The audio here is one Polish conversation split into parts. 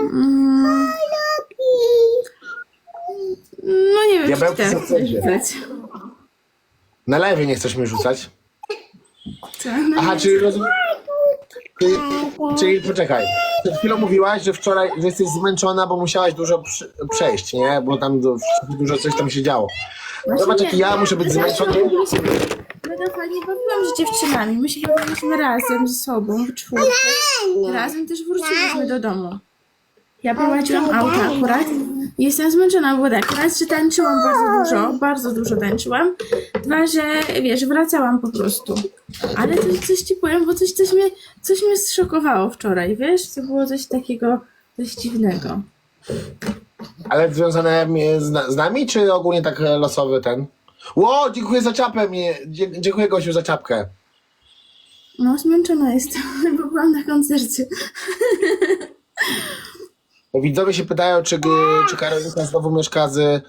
Mm. No nie wiem, Diabełki czy są wszędzie. Na lewie nie chcesz mnie rzucać? No Aha, czyli rozumiem. Czyli, czyli poczekaj. Przed chwilą mówiłaś, że wczoraj że jesteś zmęczona, bo musiałaś dużo przy, przejść, nie? Bo tam du- dużo coś tam się działo. Zobacz, jaki ja muszę być zmęczony. Mega fajnie bawiłam się dziewczynami. My się bawiliśmy razem ze sobą, w czwórkę. Razem też wróciliśmy do domu. Ja prowadziłam auto akurat. Jestem zmęczona, bo tak, raz, że tańczyłam bardzo dużo, bardzo dużo tańczyłam. Dwa, że wiesz, wracałam po prostu. Ale coś, coś ci powiem, bo coś, coś, mnie, coś mnie zszokowało wczoraj, wiesz? To było coś takiego, coś dziwnego. Ale związane z, z nami, czy ogólnie tak losowy ten? Ło, dziękuję za czapę. Mnie, dzie- dziękuję Gosiu za czapkę. No, zmęczona jestem, bo byłam na koncercie. Widzowie się pytają, czy, czy Karolinka znowu mieszka z,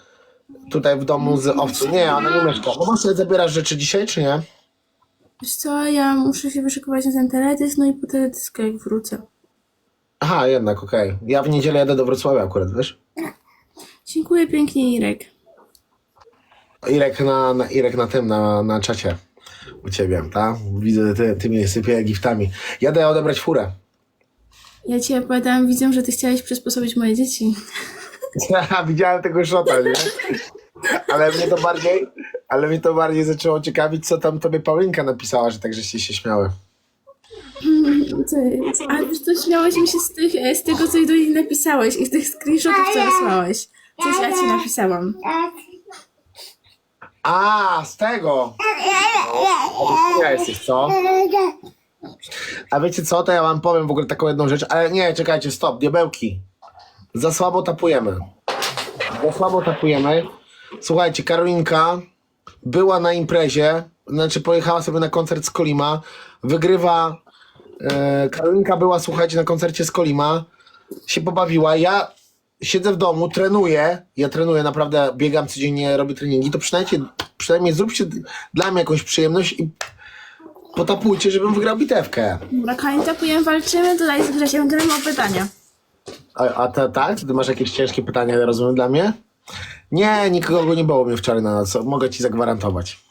tutaj w domu z owcą. Nie, ona nie mieszka. Masz sobie zabierasz rzeczy dzisiaj, czy nie? Wiesz co, ja muszę się wyszykować na ten teledysk, no i po teledysku jak wrócę. Aha, jednak, okej. Ja w niedzielę jadę do Wrocławia akurat, wiesz? Dziękuję pięknie, Irek. Irek na, na, Irek na tym, na, na czacie u ciebie, tak? Widzę, ty, ty mnie sypie giftami. Jadę odebrać furę. Ja ci opowiadałam, widzę, że ty chciałeś przysposobić moje dzieci. Widziałem tego szota, nie? Ale mnie to bardziej, ale mnie to bardziej zaczęło ciekawić, co tam tobie Paulinka napisała, że tak żeście się śmiały. Ty, a wiesz co, śmiałeś mi się z, tych, z tego, co do niej napisałeś i z tych screenshotów, co wysłałeś. Coś ja ci napisałam. A, z tego! Ja jesteś, co? A wiecie co, to ja wam powiem w ogóle taką jedną rzecz, ale nie, czekajcie, stop, diabełki. Za słabo tapujemy. Za słabo tapujemy. Słuchajcie, Karolinka była na imprezie, znaczy pojechała sobie na koncert z Kolima, wygrywa, e, Karolinka była, słuchajcie, na koncercie z Kolima, się pobawiła, ja siedzę w domu, trenuję, ja trenuję, naprawdę biegam codziennie, robię treningi, to przynajmniej, przynajmniej zróbcie dla mnie jakąś przyjemność i potapujcie, żebym wygrał bitewkę. Dobra, kochani, tapujemy, walczymy, tutaj z Grzesiem gramy o pytania. A, a te, tak? Ty masz jakieś ciężkie pytania, rozumiem, dla mnie? Nie, nikogo nie było mnie wczoraj na noc, mogę ci zagwarantować.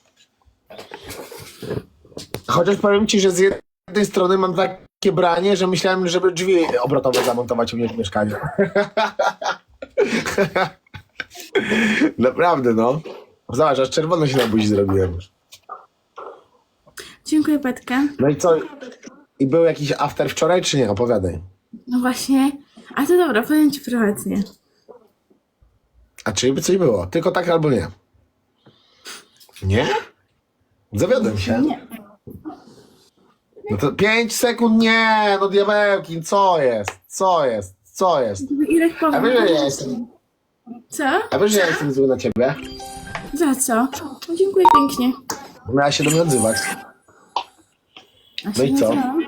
Chociaż powiem ci, że z jednej strony mam takie branie, że myślałem, żeby drzwi obrotowe zamontować u mnie w mieszkaniu. Naprawdę, no. Zobacz, aż czerwono się na buzi zrobiłem już. Dziękuję, Petka. No i co? I był jakiś after wczoraj, czy nie? Opowiadaj. No właśnie. A to dobra, powiem ci prywatnie. A czy by coś było? Tylko tak albo nie? Nie? Zawiodłem się. Nie. No to 5 sekund nie! No diabełki, co jest? Co jest? Co jest? Irek A wiesz, że ja jestem, Co? a wiesz, że ja jestem zły na ciebie? Za co? No, dziękuję pięknie. Miałaś się do mnie odzywać. A No i co? nazywałam?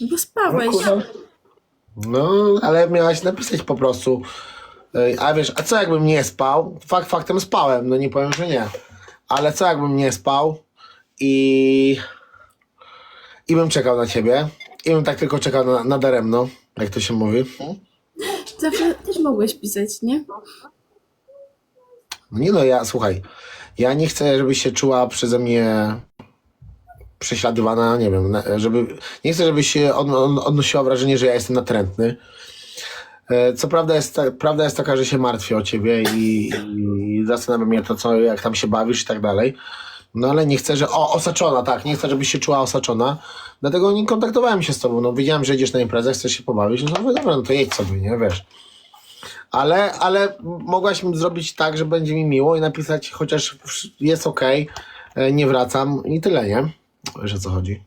Bo No, spałeś. kurwa. no, ale miałaś napisać po prostu. Ej, A wiesz, a co jakbym nie spał? Fakt faktem spałem, no nie powiem, że nie. Ale co jakbym nie spał i... I bym czekał na ciebie. I bym tak tylko czekał na, na daremno, jak to się mówi. Zawsze też mogłeś pisać, nie? No nie no, ja, słuchaj, ja nie chcę, żebyś się czuła przeze mnie prześladowana, nie wiem, na- żeby, nie chcę, żebyś się od, od, odnosiła wrażenie, że ja jestem natrętny. E, Co prawda jest, ta, prawda jest taka, że się martwię o ciebie i, i zastanawia mnie to, co, jak tam się bawisz i tak dalej. No ale nie chcę, że. O, osaczona, tak, nie chcę, żebyś się czuła osaczona. Dlatego nie kontaktowałem się z tobą. No, wiedziałem, że idziesz na imprezę, chcesz się pobawić. No mówię, dobra, no to jedź sobie, nie wiesz. Ale, ale mogłaś mi zrobić tak, że będzie mi miło i napisać, chociaż jest ok, nie wracam i tyle, nie? Wiesz o co chodzi.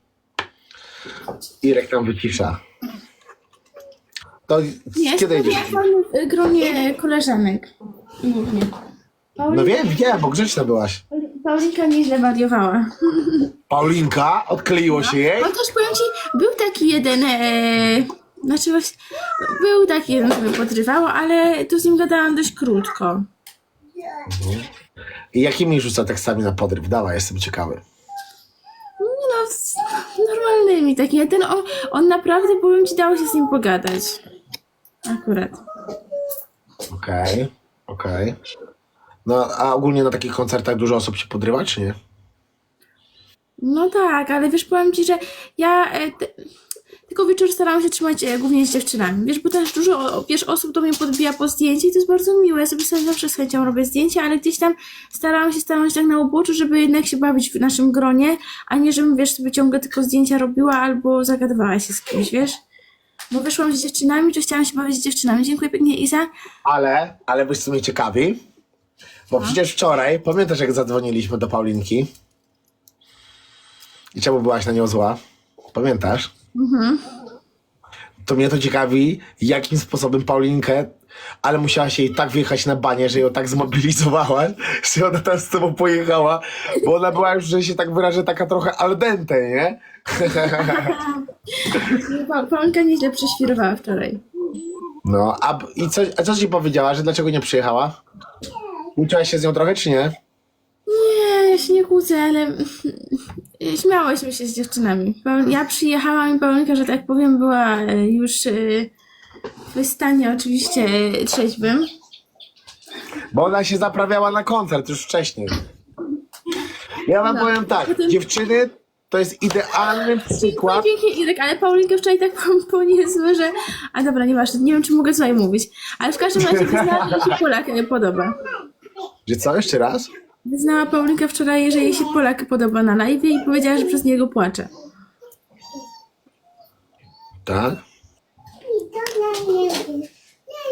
Irek tam wycisza. To Nie, kiedy jedziesz? w gronie koleżanek. Głównie. No wiem, wiem, bo grzeczna byłaś. Paulinka nieźle wariowała. Paulinka, odkleiło się jej? No też powiem ci, był taki jeden, e, znaczy właśnie, był taki jeden, co mnie podrywało, ale tu z nim gadałam dość krótko. I jakimi rzuca tekstami na podryw? Dawaj, jestem ciekawy. No, z normalnymi takimi. Ten, on, on naprawdę, powiem ci, dało się z nim pogadać. Akurat. Okej, okej. No, a ogólnie na takich koncertach dużo osób się podrywa, czy nie? No tak, ale wiesz, powiem ci, że ja e, te, tylko wieczór starałam się trzymać e, głównie z dziewczynami. Wiesz, bo też dużo, wiesz, osób do mnie podbija po zdjęcie i to jest bardzo miłe. Ja sobie sobie zawsze z chęcią robię zdjęcia, ale gdzieś tam starałam się stanąć tak na uboczu, żeby jednak się bawić w naszym gronie, a nie żebym, wiesz, sobie ciągle tylko zdjęcia robiła albo zagadywała się z kimś, wiesz? Bo wyszłam z dziewczynami, czy chciałam się bawić z dziewczynami. Dziękuję pięknie, Iza. Ale, ale byś w sumie ciekawi, bo przecież wczoraj, pamiętasz jak zadzwoniliśmy do Paulinki? I czemu byłaś na nią zła? Pamiętasz? To mnie to ciekawi, jakim sposobem Paulinkę, ale musiała się jej tak wjechać na banie, że ją tak zmobilizowałaś, że ona tam z tobą pojechała, bo ona była już, że się tak wyrażę, taka trochę al dente, nie? Pa- Paulinka nieźle prześwirowała wczoraj. No, a, i co, a co ci powiedziała, że dlaczego nie przyjechała? Uczyłaś się z nią trochę, czy nie? Nie, ja się nie kłócę, ale śmiałyśmy się z dziewczynami. Ja przyjechałam i Paulinka, że tak powiem, była e, już e, w stanie oczywiście e, trzeźwym. Bo ona się zaprawiała na koncert już wcześniej. Ja wam No, powiem tak, potem- dziewczyny to jest idealny przykład. Pięknie, Irek, ale Paulinkę wczoraj tak poniezły, że... A dobra, nieważne, nie wiem, czy mogę tutaj mówić. Ale w każdym razie wyznała, że się Polak podoba. Że co, jeszcze raz? Wyznała Paulinka wczoraj, że jej się Polak podoba na live i powiedziała, że przez niego płacze. Tak?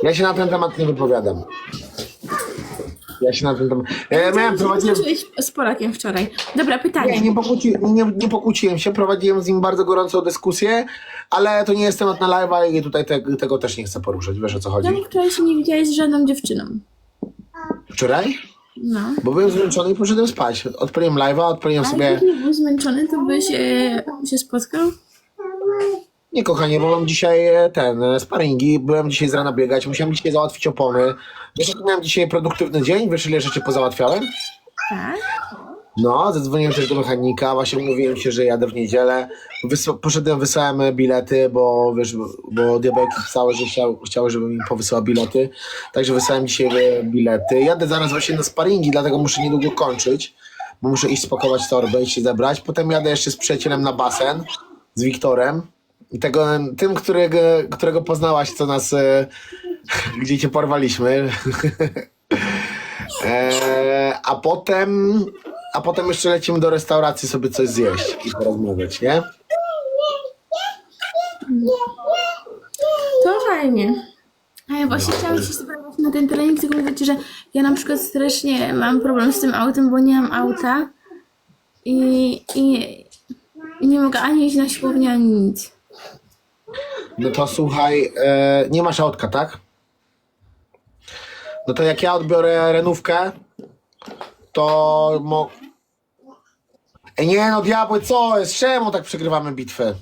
Ja się na ten temat nie wypowiadam. Ja się na ten temat... Ja miałem, prowadziłem... Zobaczyłeś z Polakiem wczoraj. Dobra, pytanie. Nie, nie, pokłóci, nie, nie pokłóciłem się, prowadziłem z nim bardzo gorącą dyskusję, ale to nie jest temat na live'a i tutaj te, tego też nie chcę poruszać, wiesz o co chodzi. Czemu wczoraj się nie widziałeś z żadną dziewczyną? Wczoraj? No. Bo byłem zmęczony i poszedłem spać. Odpaliłem live'a, odpaliłem Ale sobie... jak nie był zmęczony, to byś e, się spotkał? Nie, kochanie, bo mam dzisiaj e, ten, e, sparingi, byłem dzisiaj z rana biegać, musiałem dzisiaj załatwić opony. Wiesz, jaki miałem dzisiaj produktywny dzień? Wiesz, ile rzeczy pozałatwiałem? Tak. No, zadzwoniłem też do mechanika, właśnie mówiłem się, że jadę w niedzielę. Wysła- poszedłem, wysłałem bilety, bo wiesz, bo diabełki pisały, że chciał, chciały, żebym im powysyłał bilety. Także wysłałem dzisiaj e, bilety. Jadę zaraz właśnie na sparingi, dlatego muszę niedługo kończyć, bo muszę iść spakować torbę i się zebrać. Potem jadę jeszcze z przyjacielem na basen, z Wiktorem. I tego, tym, którego, którego poznałaś, co nas, e, gdzie cię porwaliśmy. E, a potem, a potem jeszcze lecimy do restauracji sobie coś zjeść i porozmawiać, nie? To fajnie. A ja właśnie chciałam się sprawdzić na ten trening, tylko mówię ci, że ja na przykład strasznie mam problem z tym autem, bo nie mam auta i, i, i nie mogę ani iść na siłownię, ani nic. No to słuchaj, e, nie masz autka, tak? No to jak ja odbiorę renówkę, to mo... Ej, nie no, diabły, co jest? Czemu tak przegrywamy bitwę?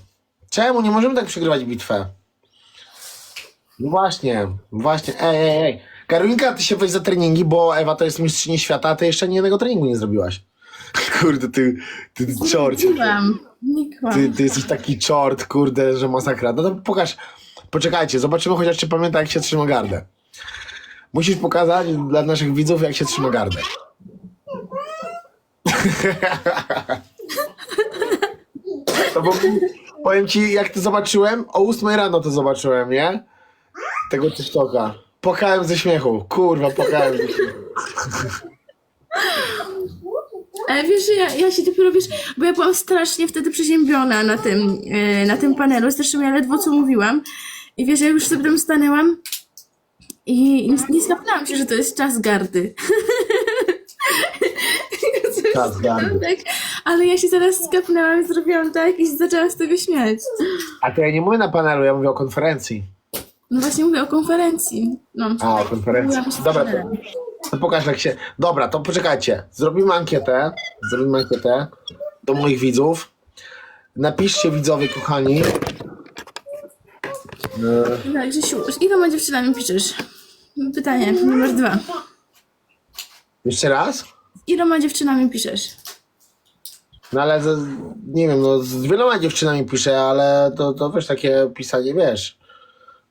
Czemu nie możemy tak przegrywać bitwę? No właśnie, właśnie, ej, ej, ej. Karolinka, ty się weź za treningi, bo Ewa to jest mistrzyni świata, a ty jeszcze ani jednego treningu nie zrobiłaś. Kurde, ty, ty, ty czorcie. Nie Ty, ty jesteś taki czort, kurde, że masakra. No to pokaż. Poczekajcie, zobaczymy chociaż czy pamięta jak się trzyma gardę. Musisz pokazać dla naszych widzów jak się trzyma gardę. Bo, powiem ci, jak to zobaczyłem, o 8 rano to zobaczyłem, nie? Tego TikToka. Płakałem ze śmiechu. Kurwa, płakałem ze śmiechu. Ale wiesz, że ja, ja się dopiero, wiesz, bo ja byłam strasznie wtedy przeziębiona na tym, e, na tym panelu, zresztą ja ledwo co mówiłam i wiesz, ja już sobie tam stanęłam i nie, nie się, że to jest czas gardy. Czas gardy. tak, ale ja się zaraz skapnęłam i zrobiłam tak i się zaczęłam z tego śmiać. A to ja nie mówię na panelu, ja mówię o konferencji. No właśnie mówię o konferencji. No. A, o konferencji. Mówiłam się Dobra, to, to pokaż jak się... Dobra, to poczekajcie. Zrobimy ankietę. Zrobimy ankietę do moich widzów. Napiszcie widzowie, kochani. E, Tak, Grzesiu, z iloma dziewczynami piszesz? Pytanie numer dwa. jeszcze raz? Z iloma dziewczynami piszesz? No ale z, nie wiem, no z wieloma dziewczynami piszę, ale to, to wiesz, takie pisanie, wiesz,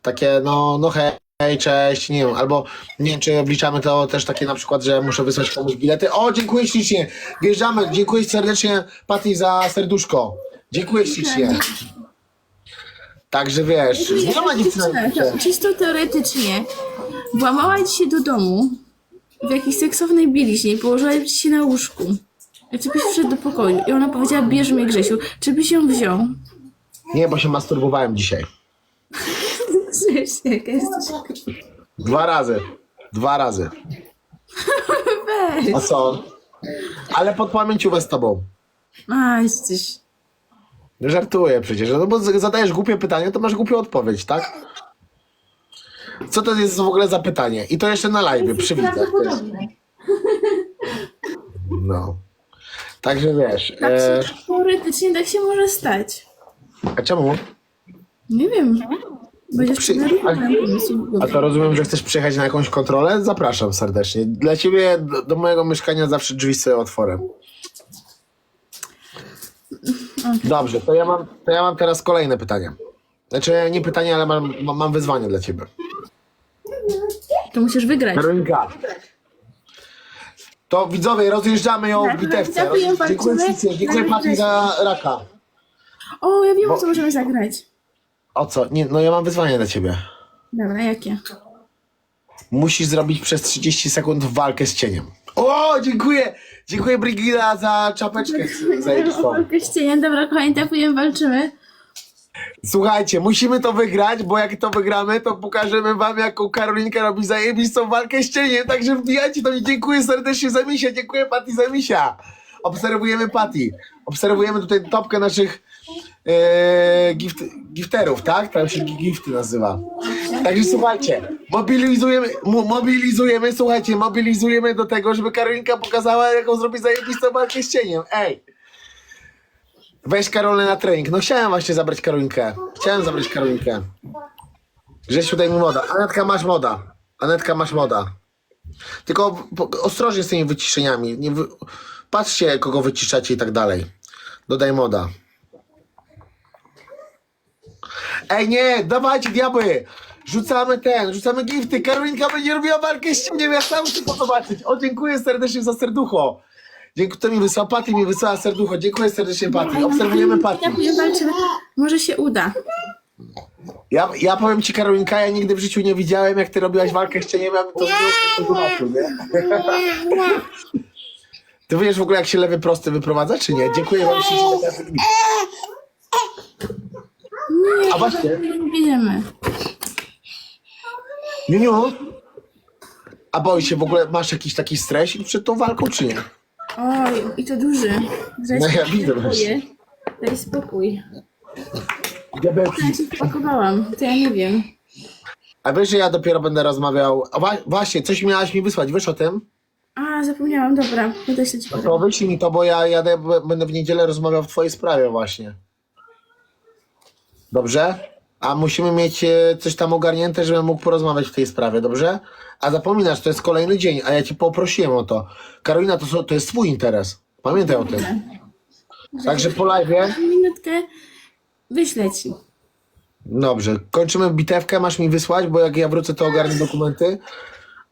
takie no, no hej, hej, cześć, nie wiem, albo nie wiem, czy obliczamy to też takie na przykład, że muszę wysłać komuś bilety. O, dziękuję ślicznie, wjeżdżamy, dziękuję serdecznie Patty za serduszko. Dziękuję ślicznie. Także wiesz, nie ma nic na To Czysto teoretycznie włamała ci się do domu w jakiejś seksownej bieliźnie i położyła ci się na łóżku. Byś wszedł do pokoju i ona powiedziała, bierz mnie Grzesiu. Czy byś ją wziął? Nie, bo się masturbowałem dzisiaj. Grzesiek, jesteś... Dwa razy. Dwa razy. Weź. A co? Ale pod pamięciówę z tobą. A, jesteś... Żartuję przecież. No bo zadajesz głupie pytanie, to masz głupią odpowiedź, tak? Co to jest w ogóle za pytanie? I to jeszcze na live, przy widzach. Prawdopodobne. No. Także wiesz. Tak E, się, teoretycznie tak się może stać. a czemu? Nie wiem. Będziesz Przy-. A to rozumiem, że chcesz przyjechać na jakąś kontrolę? Zapraszam serdecznie. Dla ciebie do, do mojego mieszkania zawsze drzwi stoją otworem. Dobrze, to ja, mam, to ja mam teraz kolejne pytanie. Znaczy nie pytanie, ale mam, mam, mam wyzwanie dla ciebie. To musisz wygrać. Karolinka. To widzowie, rozjeżdżamy ją w Tak, bitewce. tak, walczymy. Dziękuję ślicznie. Dziękuję Pati za raka. O, ja wiem, Bo- co możemy zagrać. O co? Nie, no ja mam wyzwanie dla ciebie. Dobra, jakie? Musisz zrobić przez 30 sekund walkę z cieniem. O, dziękuję! Dziękuję Brigida za czapeczkę zajebistą. Walkę z cieniem. Dobra, kochani, tapujemy, walczymy. Słuchajcie, musimy to wygrać, bo jak to wygramy, to pokażemy wam, jaką Karolinka robi zajebistą walkę z cieniem. Także wbijajcie do mnie. Dziękuję serdecznie za misia. Dziękuję Pati za misia. Obserwujemy Pati. Obserwujemy tutaj topkę naszych e, gift, gifterów, tak? Tam się gi- gifty nazywa. Także słuchajcie, mobilizujemy, mo- mobilizujemy, słuchajcie, mobilizujemy do tego, żeby Karolinka pokazała, jaką zrobi zajebistą walkę z cieniem. Ej! Weź Karolę na trening. No chciałem właśnie zabrać Karolinkę. Chciałem zabrać Karolinkę. Grzesiu, daj mi moda. Anetka, masz moda. Anetka, masz moda. Tylko ostrożnie z tymi wyciszeniami. Nie wy... Patrzcie, kogo wyciszacie i tak dalej. Dodaj moda. Ej, nie, dawajcie diabły! Rzucamy ten, rzucamy gifty. Karolinka będzie robiła walkę z cieniem. Ja sam chcę to zobaczyć. O, dziękuję serdecznie za serducho. Dziękuję, kto mi wysłał? Paty mi wysłała serducho. Dziękuję serdecznie, Paty. Obserwujemy Paty. Tapujemy, walczymy. Może się uda. Ja, ja powiem ci, Karolinka, ja nigdy w życiu nie widziałem, jak ty robiłaś walkę z cieniem, ja bym to nie zobaczył, nie? Ty wiesz w ogóle, jak się lewy prosty wyprowadza, czy nie? Dziękuję wam ślicznie klip. A właśnie, Nie Bierzemy. Niuniu, a boisz się w ogóle, masz jakiś taki stresik przed tą walką, czy nie? Oj, i to duży. No ja widzę właśnie. Daj spokój. Diabełki. Ja się wpakowałam, to ja nie wiem. A wiesz, że ja dopiero będę rozmawiał, a wa- właśnie, coś miałaś mi wysłać, wiesz o tym? A, zapomniałam, dobra. Podeślę ci potem. To wyślij mi to, bo ja jadę, b- będę w niedzielę rozmawiał w twojej sprawie właśnie. Dobrze? A musimy mieć e, coś tam ogarnięte, żebym mógł porozmawiać w tej sprawie, dobrze? A zapominasz, to jest kolejny dzień, a ja ci poprosiłem o to. Karolina, to, są- to jest twój interes. Pamiętaj o tym. Także po live. Minutkę wyślę ci. Dobrze, kończymy bitewkę, masz mi wysłać, bo jak ja wrócę, to ogarnę dokumenty.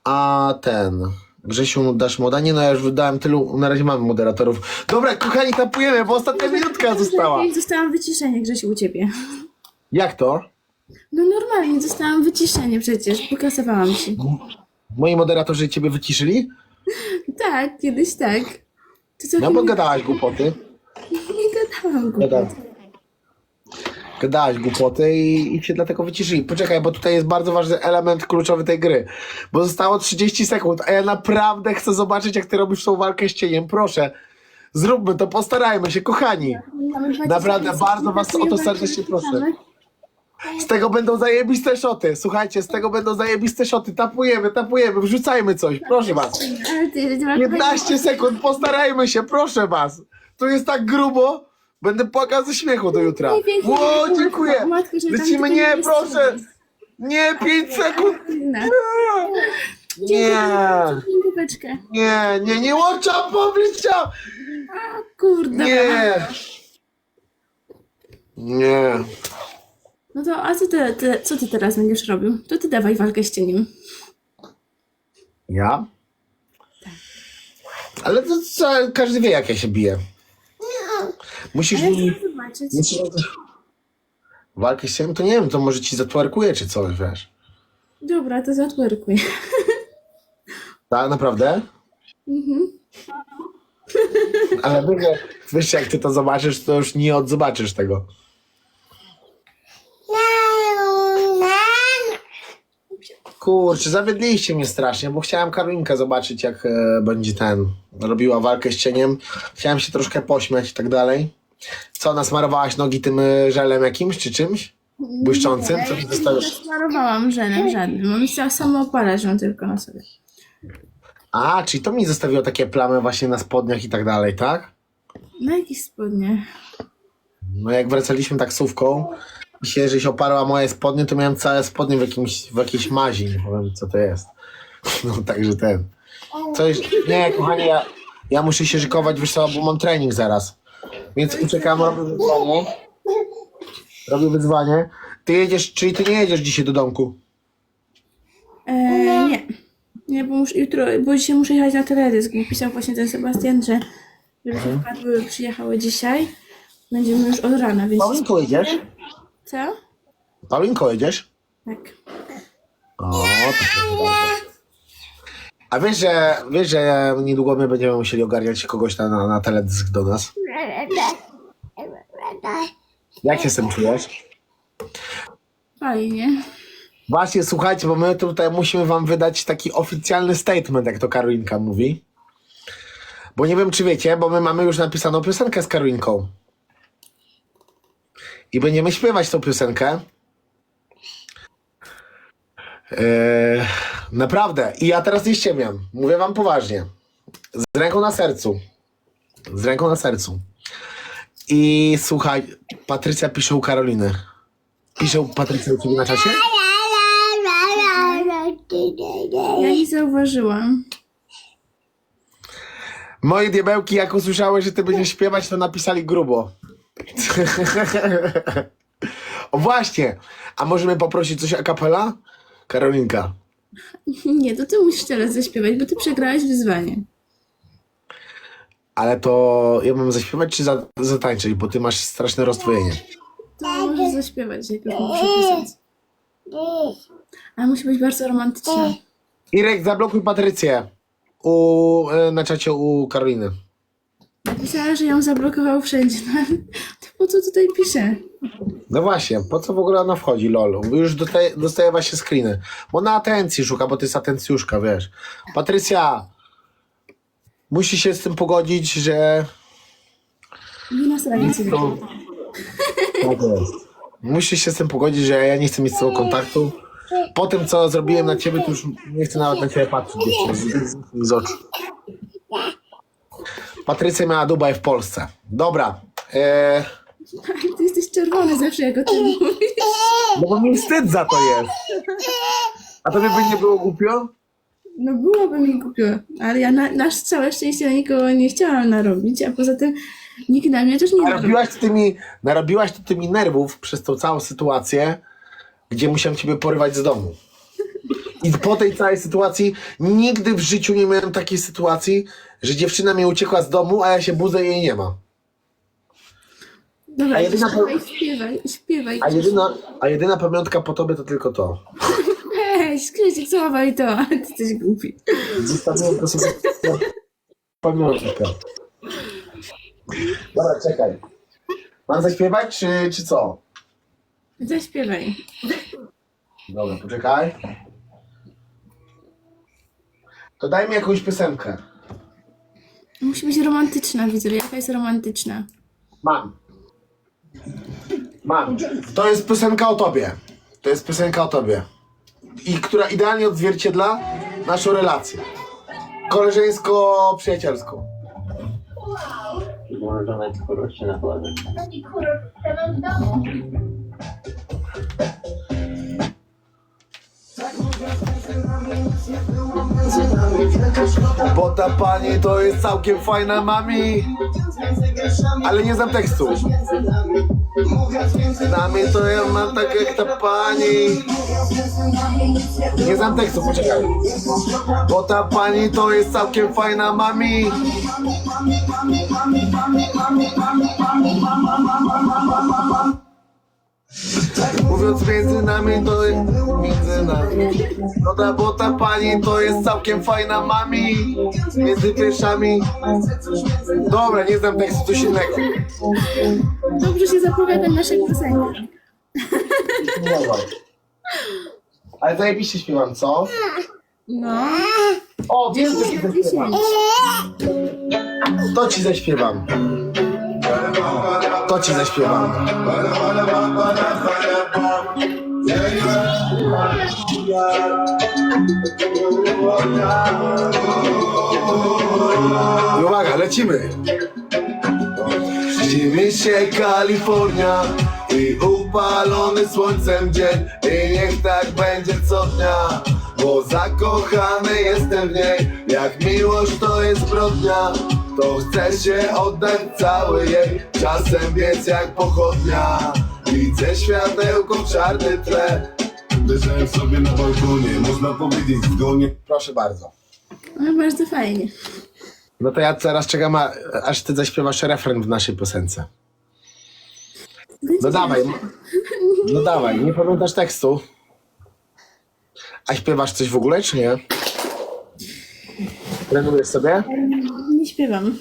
A ten. Grzesiu, dasz moda? Nie no, ja już wydałem tylu, na razie mamy moderatorów. Dobra, kochani, tapujemy, bo ostatnia minutka została. Dostałam wyciszenie, Grzesiu, u ciebie. Jak to? No normalnie, dostałam wyciszenie przecież. Pokasowałam ci. Moi moderatorzy ciebie wyciszyli? Tak, kiedyś tak. To co No bo gadałaś głupoty. nie gadałam. Gada. Gadałaś głupoty i, i cię dlatego wyciszyli. Poczekaj, bo tutaj jest bardzo ważny element kluczowy tej gry. Bo zostało 30 sekund, a ja naprawdę chcę zobaczyć, jak ty robisz tą walkę z cieniem. Proszę, zróbmy to, postarajmy się, kochani. Mamy 20 Naprawdę, sekund, bardzo was o to serdecznie proszę. Z tego będą zajebiste szoty. Słuchajcie, z tego będą zajebiste szoty. Tapujemy, tapujemy, wrzucajmy coś, proszę was. Ale ty, ty, 15 sekund, postarajmy się, proszę was. Tu jest tak grubo, będę płakał ze śmiechu do jutra. Ło, dziękuję. Matko, że tam Lecimy, nie, proszę. jest. Nie, 5 sekund. Nie, Piąteczkę. nie, nie, nie łączam pobliża. Kurde. Nie. Nie. No to, a co ty, ty, co ty teraz będziesz robił? To ty dawaj walkę z cieniem. Ja? Ale to co, każdy wie, jak ja się biję. Musisz Ale mi... chcę zobaczyć. musisz... Walkę z ciebie, to nie wiem, to może ci zatwerkuje czy coś, wiesz. Dobra, to zatwerkuj. Tak, naprawdę? Mhm. Ale wiesz, wiesz, jak ty to zobaczysz, to już nie odzobaczysz tego. Kurczę, zawiedliście mnie strasznie, bo chciałem Karolinkę zobaczyć, jak e, będzie ten, robiła walkę z cieniem. Chciałem się troszkę pośmiać i tak dalej. Co, nasmarowałaś nogi tym e, żelem jakimś, czy czymś? Błyszczącym? Co ty Nie dostałeś? smarowałam żelem żadnym. Mam chciała samoopalać ją tylko na sobie. A, czyli to mi zostawiło takie plamy właśnie na spodniach i tak dalej, tak? Na jakieś spodnie. No jak wracaliśmy taksówką się, żeś oparła moje spodnie, to miałem całe spodnie w, jakimś, w jakiejś mazi, nie powiem co to jest. No także ten. Coś, nie kochanie, ja, ja muszę się szykować, wiesz co, bo mam trening zaraz. Więc uciekam, robię wyzwanie. Robię wyzwanie. Ty jedziesz, czyli ty nie jedziesz dzisiaj do domku? Eee, nie. Nie, bo muszę, jutro, bo dzisiaj muszę jechać na teledysk, bo pisał właśnie ten Sebastian, że żebyśmy wpadły, przyjechały dzisiaj. Będziemy już od rana, więc... Paulinko jedziesz? Co? Paulinko jedziesz? Tak. O. A wiesz, że, wiesz, że niedługo my będziemy musieli ogarniać kogoś na, na, na teledysk do nas? Jak się z tym czujesz? Fajnie. Właśnie, słuchajcie, bo my tutaj musimy wam wydać taki oficjalny statement, jak to Karolinka mówi. Bo nie wiem, czy wiecie, bo my mamy już napisaną piosenkę z Karolinką. I będziemy śpiewać tą piosenkę. Eee, naprawdę. I ja teraz nie ściemiam. Mówię wam poważnie. Z ręką na sercu. Z ręką na sercu. I słuchaj, Patrycja pisze u Karoliny. Pisze u Patrycja u ciebie na czacie? Ja nie zauważyłam. Moje diabełki, jak usłyszały, że ty będziesz śpiewać, to napisali grubo. o właśnie, a możemy poprosić coś a capella? Karolinka. Nie, to ty musisz teraz zaśpiewać, bo ty przegrałeś wyzwanie. Ale to ja mam zaśpiewać czy za, zatańczyć, bo ty masz straszne rozdwojenie. To możesz zaśpiewać, najpierw muszę pisać. Ale musi być bardzo romantyczna. Irek, zablokuj Patrycję. U, e, na czacie u Karoliny. Napisała, że ją zablokował wszędzie. No, to po co tutaj pisze? No właśnie, po co w ogóle ona wchodzi, lol? Już dostaje, dostaje właśnie screeny. Bo na atencji szuka, bo ty jest atencjuszka, wiesz. Patrycja, musi się z tym pogodzić, że... Nie ciebie. Tak jest. Musisz się z tym pogodzić, że ja nie chcę mieć z tobą kontaktu. Po tym, co zrobiłem na ciebie, to już nie chcę nawet na ciebie patrzeć dziewczyno, z, z, z oczu. Patrycja miała Dubaj w Polsce. Dobra. E, Ty jesteś czerwony zawsze, jak o tym mówisz. no bo mi wstyd za to jest. A tobie by nie było głupio? No byłoby mi głupio, ale ja na, na całe szczęście na nikogo nie chciałam narobić, a poza tym nikt na mnie też nie narobił. Narobiłaś tymi, narobiłaś tymi nerwów przez tą całą sytuację, gdzie musiałem ciebie porywać z domu. I po tej całej sytuacji nigdy w życiu nie miałem takiej sytuacji, że dziewczyna mi uciekła z domu, a ja się budzę i jej nie ma. Dobra, A jedyna- śpiewaj, śpiewaj, śpiewaj. A jedyna, a jedyna pamiątka po tobie to tylko to. Weź, Krzysiek, schowaj to, ty jesteś głupi. Zostawiłem to sobie pamiątkę. Dobra, czekaj. Mam zaśpiewać, czy, czy co? Zaśpiewaj. Dobra, poczekaj. To daj mi jakąś piosenkę. Musi być romantyczna, widzę, jaka jest romantyczna. Mam. Mam. To jest piosenka o tobie. To jest piosenka o tobie. I która idealnie odzwierciedla naszą relację. Koleżeńsko-przyjacielską. Może to nawet kurwa się nakłada. Bo ta pani to jest całkiem fajna mami. Ale nie znam tekstu. Z nami to ja mam tak jak ta pani. Nie znam tekstu, poczekaj. Bo ta pani to jest całkiem fajna mami. Mówiąc między nami to między nami. No ta, bo ta pani to jest całkiem fajna mami. Między piersiami. Dobra, nie znam tekstu, coś innego. Dobrze się zapowiada naszej piosenki. Ale zajebiście śpiewam, co? No. O, wiem, zaśpiewam. 10. To ci zaśpiewam. To ci zaśpiewam. I uwaga, lecimy. Zdziwi się Kalifornia i upalony słońcem dzień I niech tak będzie co dnia Bo zakochany jestem w niej Jak miłość to jest zbrodnia To chcę się oddać cały jej Czasem biec jak pochodnia Widzę światełko w czarny tle Leżałem sobie na balkonie, można powiedzieć zgonie. Proszę bardzo No, bardzo fajnie. No to ja teraz czekam, a- aż ty zaśpiewasz refren w naszej piosence No dawaj. No dawaj, nie pamiętasz tekstu? A śpiewasz coś w ogóle, czy nie? Trenujesz sobie? Nie śpiewam.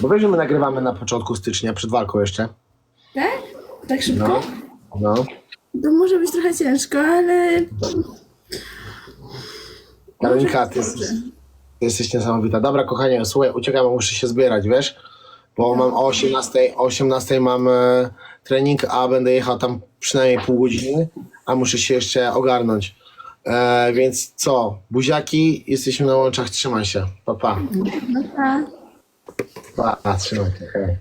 Bo wiesz, że my nagrywamy na początku stycznia, przed walką jeszcze. Tak? Tak szybko? No. No. To może być trochę ciężko, ale Karolinka, ty, jesteś- ty jesteś niesamowita. Dobra, kochanie, słuchaj, uciekam, bo muszę się zbierać, wiesz? Bo mam o 18, o 18 mam e, trening, a będę jechał tam przynajmniej pół godziny, a muszę się jeszcze ogarnąć. E, więc co? Buziaki, jesteśmy na łączach, trzymaj się. Pa, pa. no tak. Pa, pa trzymaj się. hej.